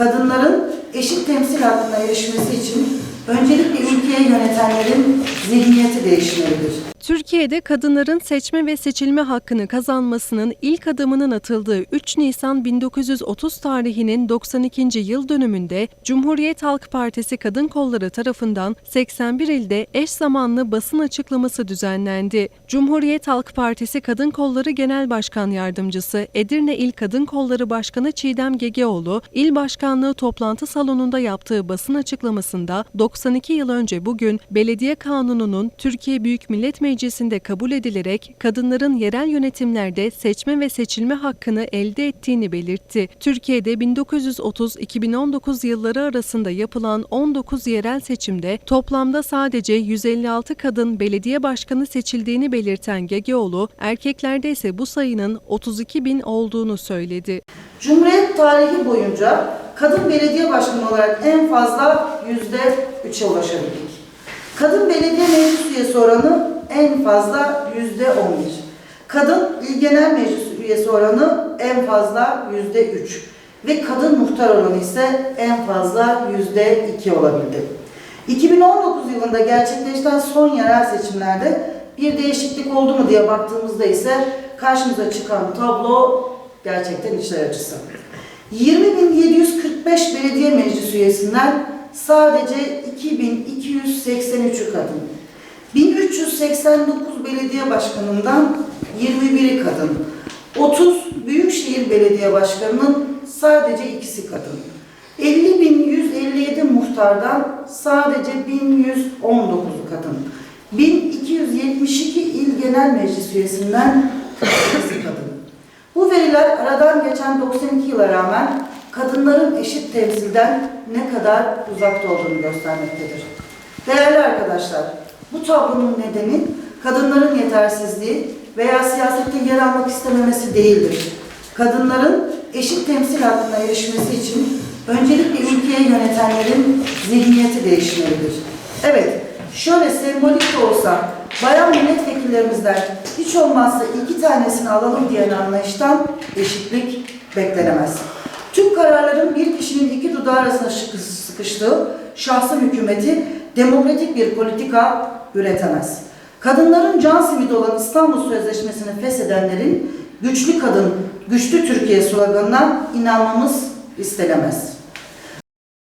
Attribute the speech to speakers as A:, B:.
A: kadınların eşit temsil hakkına erişmesi için öncelikle ülkeyi yönetenlerin zihniyeti değişmelidir.
B: Türkiye'de kadınların seçme ve seçilme hakkını kazanmasının ilk adımının atıldığı 3 Nisan 1930 tarihinin 92. yıl dönümünde Cumhuriyet Halk Partisi Kadın Kolları tarafından 81 ilde eş zamanlı basın açıklaması düzenlendi. Cumhuriyet Halk Partisi Kadın Kolları Genel Başkan Yardımcısı Edirne İl Kadın Kolları Başkanı Çiğdem Gegeoğlu, il başkanlığı toplantı salonunda yaptığı basın açıklamasında 92 yıl önce bugün belediye kanununun Türkiye Büyük Millet Meclisi'nde kabul edilerek kadınların yerel yönetimlerde seçme ve seçilme hakkını elde ettiğini belirtti. Türkiye'de 1930-2019 yılları arasında yapılan 19 yerel seçimde toplamda sadece 156 kadın belediye başkanı seçildiğini belirten Gegeoğlu, erkeklerde ise bu sayının 32 bin olduğunu söyledi.
A: Cumhuriyet tarihi boyunca kadın belediye başkanı olarak en fazla yüzde üçe ulaşabildik. Kadın belediye meclis üyesi oranı en fazla yüzde on bir. Kadın il genel meclis üyesi oranı en fazla yüzde üç. Ve kadın muhtar oranı ise en fazla yüzde iki olabildi. 2019 yılında gerçekleşen son yerel seçimlerde bir değişiklik oldu mu diye baktığımızda ise karşımıza çıkan tablo gerçekten içler acısı. 20.745 belediye meclis üyesinden sadece 2283'ü kadın. 1389 belediye başkanından 21'i kadın. 30 büyükşehir belediye başkanının sadece ikisi kadın. 50.157 muhtardan sadece 1119'u kadın. 1272 il genel meclis üyesinden 48'i kadın. Bu veriler aradan geçen 92 yıla rağmen kadınların eşit temsilden ne kadar uzakta olduğunu göstermektedir. Değerli arkadaşlar, bu tablonun nedeni kadınların yetersizliği veya siyasette yer almak istememesi değildir. Kadınların eşit temsil hakkına erişmesi için öncelikle ülkeyi yönetenlerin zihniyeti değişmelidir. Evet, şöyle sembolik olsa bayan milletvekillerimizden hiç olmazsa iki tanesini alalım diyen anlayıştan eşitlik beklenemez. Tüm kararların bir kişinin iki dudağı arasında sıkı- sıkıştığı şahsın hükümeti demokratik bir politika üretemez. Kadınların can simidi olan İstanbul Sözleşmesi'ni feshedenlerin güçlü kadın, güçlü Türkiye sloganına inanmamız istenemez.